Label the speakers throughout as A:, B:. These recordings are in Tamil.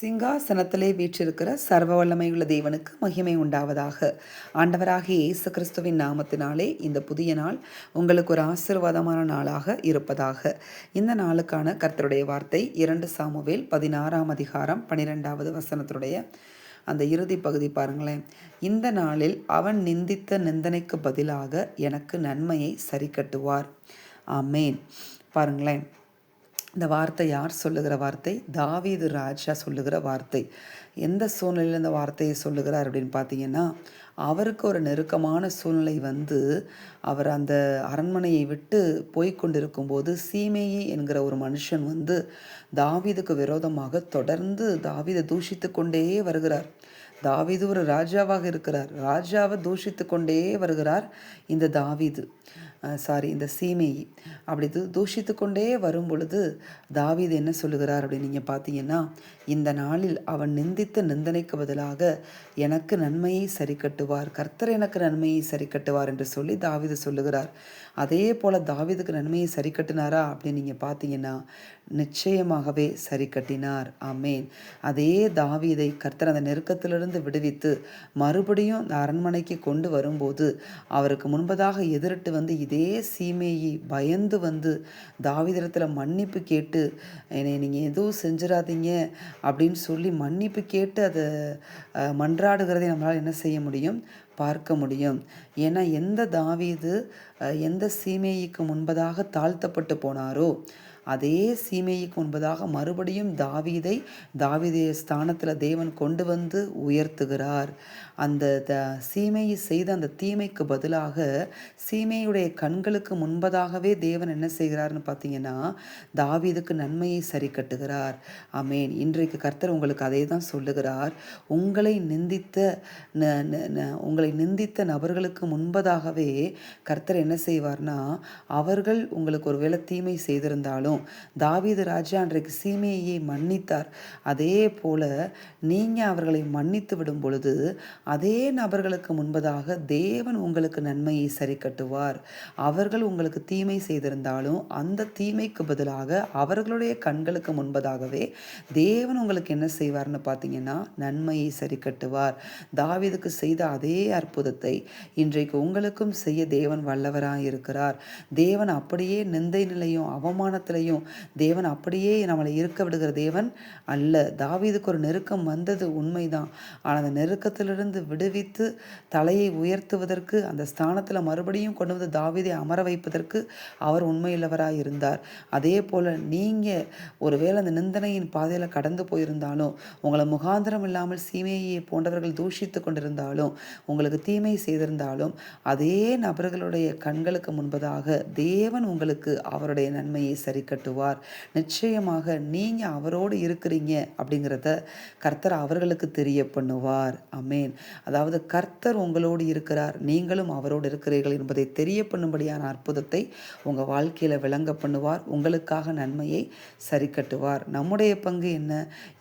A: சிங்காசனத்திலே வீற்றிருக்கிற சர்வ வல்லமையுள்ள தேவனுக்கு மகிமை உண்டாவதாக. ஆண்டவராகிய இயேசு கிறிஸ்துவின் நாமத்தினாலே இந்த புதிய நாள் உங்களுக்கு ஒரு ஆசீர்வாதமான நாளாக இருப்பதாக. இந்த நாளுக்கான கர்த்தருடைய வார்த்தை இரண்டு சாமுவேல் பதினாறாம் அதிகாரம் பனிரெண்டாவது வசனத்துடைய அந்த இறுதி பகுதி பாருங்களேன். இந்த நாளில் அவன் நிந்தித்த நிந்தனைக்கு பதிலாக எனக்கு நன்மையை சரி கட்டுவார். ஆமேன். பாருங்களேன். இந்த வார்த்தை யார் சொல்லுகிற வார்த்தை? தாவீது ராஜா சொல்லுகிற வார்த்தை. எந்த சூழ்நிலையில் இந்த வார்த்தையை சொல்லுகிறார் அப்படின்னு பார்த்தீங்கன்னா அவருக்கு ஒரு நெருக்கமான சூழ்நிலை வந்து அவர் அந்த அரண்மனையை விட்டு போய்கொண்டிருக்கும் போது சீமேயி என்கிற ஒரு மனுஷன் வந்து தாவீதுக்கு விரோதமாக தொடர்ந்து தாவீதை தூஷித்து கொண்டே வருகிறார். தாவீது ஒரு ராஜாவாக இருக்கிறார். ராஜாவை தூஷித்து கொண்டே வருகிறார் இந்த தாவீது. சாரி இந்த சீமையை அப்படி து தூஷித்து கொண்டே வரும் பொழுது தாவீது என்ன சொல்லுகிறார் அப்படின்னு நீங்கள் பார்த்தீங்கன்னா இந்த நாளில் அவன் நிந்தித்த நிந்தனைக்கு பதிலாக எனக்கு நன்மையை சரி கட்டுவார் கர்த்தர் எனக்கு நன்மையை சரி கட்டுவார் என்று சொல்லி தாவிது சொல்லுகிறார். அதே போல் தாவிதுக்கு நன்மையை சரி கட்டினாரா அப்படின்னு நீங்கள் பார்த்தீங்கன்னா நிச்சயமாகவே சரி கட்டினார். ஆமேன். அதே தாவீதை கர்த்தர் அந்த நெருக்கத்திலிருந்து விடுவித்து மறுபடியும் அந்த அரண்மனைக்கு கொண்டு வரும்போது அவருக்கு முன்பதாக எதிரிட்டு வந்து இதே சீமையை பயந்து வந்து தாவிதரத்தில் மன்னிப்பு கேட்டு என்னை நீங்கள் எதுவும் செஞ்சிடாதீங்க அப்படின்னு சொல்லி மன்னிப்பு கேட்டு அதை மன்றாடுகிறதை நம்மளால் என்ன செய்ய முடியும்? பார்க்க முடியும். ஏன்னா எந்த தாவீது எந்த சீமேயிக்கு முன்பதாக தாழ்த்தப்பட்டு போனாரோ அதே சீமைக்கு முன்பதாக மறுபடியும் தாவீதை தாவீதைய ஸ்தானத்தில் தேவன் கொண்டு வந்து உயர்த்துகிறார். அந்த த சீமையை செய்த அந்த தீமைக்கு பதிலாக சீமையுடைய கண்களுக்கு முன்பதாகவே தேவன் என்ன செய்கிறார்னு பார்த்தீங்கன்னா தாவீதுக்கு நன்மையை சரி கட்டுகிறார். அமேன் இன்றைக்கு கர்த்தர் உங்களுக்கு அதே தான் சொல்லுகிறார். உங்களை நிந்தித்த உங்களை நிந்தித்த நபர்களுக்கு முன்பதாகவே கர்த்தர் என்ன செய்வார்னா அவர்கள் உங்களுக்கு ஒரு வேளை தீமை செய்திருந்தாலும் தாவீது ராஜா அன்றைக்கு சீமையை மன்னித்தார். அதே போல நீங்கள் அவர்களை மன்னித்து விடும் பொழுது அதே நபர்களுக்கு முன்பதாக தேவன் உங்களுக்கு நன்மையை சரி கட்டுவார். அவர்கள் உங்களுக்கு தீமை செய்திருந்தாலும் அந்த தீமைக்கு பதிலாக அவர்களுடைய கண்களுக்கு முன்பதாகவே தேவன் உங்களுக்கு என்ன செய்வார்னு பார்த்தீங்கன்னா நன்மையை சரி கட்டுவார். தாவிதுக்கு செய்த அதே அற்புதத்தை இன்றைக்கு உங்களுக்கும் செய்ய தேவன் வல்லவராக இருக்கிறார் தேவன் அப்படியே நிந்தை நிலையும் அவமானத்தில் முடியும் தேவன் அப்படியே நம்மளை இருக்க விடுகிற தேவன் அல்ல. தாவீதுக்கு ஒரு நெருக்கம் வந்தது உண்மைதான். ஆனால் அந்த நெருக்கத்திலிருந்து விடுவித்து தலையை உயர்த்துவதற்கு அந்த ஸ்தானத்தில் மறுபடியும் கொண்டு வந்து தாவீதை அமர வைப்பதற்கு அவர் உண்மையுள்ளவராக இருந்தார். அதே போல் நீங்கள் ஒருவேளை அந்த நிந்தனையின் பாதையில் கடந்து போயிருந்தாலும் உங்களை முகாந்திரம் இல்லாமல் சீமையை போன்றவர்கள் தூஷித்து கொண்டிருந்தாலும் உங்களுக்கு தீமை செய்திருந்தாலும் அதே நபர்களுடைய கண்களுக்கு முன்பதாக தேவன் உங்களுக்கு அவருடைய நன்மையை சரி கட்டுவார். நிச்சயமாக நீங்கள் அவரோடு இருக்கிறீங்க அப்படிங்கிறத கர்த்தர் அவர்களுக்கு தெரிய பண்ணுவார் அமேன் அதாவது கர்த்தர் உங்களோடு இருக்கிறார். நீங்களும் அவரோடு இருக்கிறீர்கள் என்பதை தெரிய பண்ணும்படியான அற்புதத்தை உங்கள் வாழ்க்கையில் விளங்க பண்ணுவார். உங்களுக்காக நன்மையை சரி கட்டுவார் நம்முடைய பங்கு என்ன?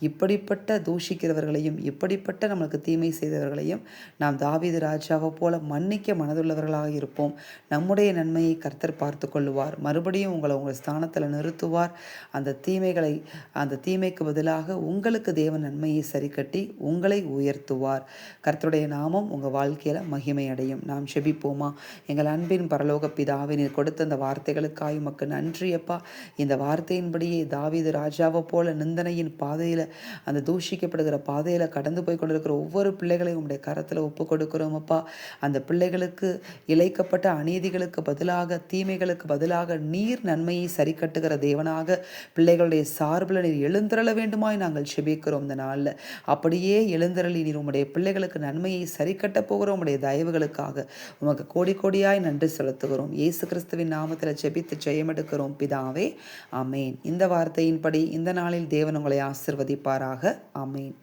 A: இப்படிப்பட்ட தூஷிக்கிறவர்களையும் இப்படிப்பட்ட நம்மளுக்கு தீமை செய்தவர்களையும் நாம் தாவீது ராஜாவை போல மன்னிக்க மனதுள்ளவர்களாக இருப்போம். நம்முடைய நன்மையை கர்த்தர் பார்த்து கொள்ளுவார். மறுபடியும் உங்களை உங்கள் ஸ்தானத்தில் நிறுத்துவார். அந்த தீமைகளை அந்த தீமைக்கு பதிலாக உங்களுக்கு தேவன் நன்மையை சரி கட்டி உங்களை உயர்த்துவார். கர்த்தருடைய நாமம் உங்கள் வாழ்க்கையில் மகிமை அடையும் நாம் செபிப்போமா? எங்கள் அன்பின் பரலோக பிதாவை நீர் கொடுத்த அந்த வார்த்தைகளுக்காக உமக்கு நன்றியப்பா இந்த வார்த்தையின்படியே தாவிது ராஜாவை போல நிந்தனையின் பாதையில் அந்த தூஷிக்கப்படுகிற பாதையில் கடந்து போய் கொண்டிருக்கிற ஒவ்வொரு பிள்ளைகளையும் உங்களுடைய கரத்தில் ஒப்பு கொடுக்குறோம் அப்பா. அந்த பிள்ளைகளுக்கு இழைக்கப்பட்ட அநீதிகளுக்கு பதிலாக தீமைகளுக்கு பதிலாக நீர் நன்மையை சரி கட்டுகிற தேவனாக பிள்ளைகளுடைய சார்பில் நீர் எழுந்திரள வேண்டுமாய் நாங்கள் செபிக்கிறோம் இந்த நாளில். அப்படியே எழுந்திரளி நீர் உம்முடைய பிள்ளைகளுக்கு நன்மையை சரி கட்டப் போகிறோம். உம்முடைய தயவுகளுக்காக உமக்கு கோடி கோடியாய் நன்றி செலுத்துகிறோம். இயேசு கிறிஸ்துவின் நாமத்தில் ஜெபித்து ஜெயமெடுக்கிறோம் பிதாவே அமேன் இந்த வார்த்தையின்படி இந்த நாளில் தேவன் உங்களை ஆசிர்வதிப்பாராக. அமேன்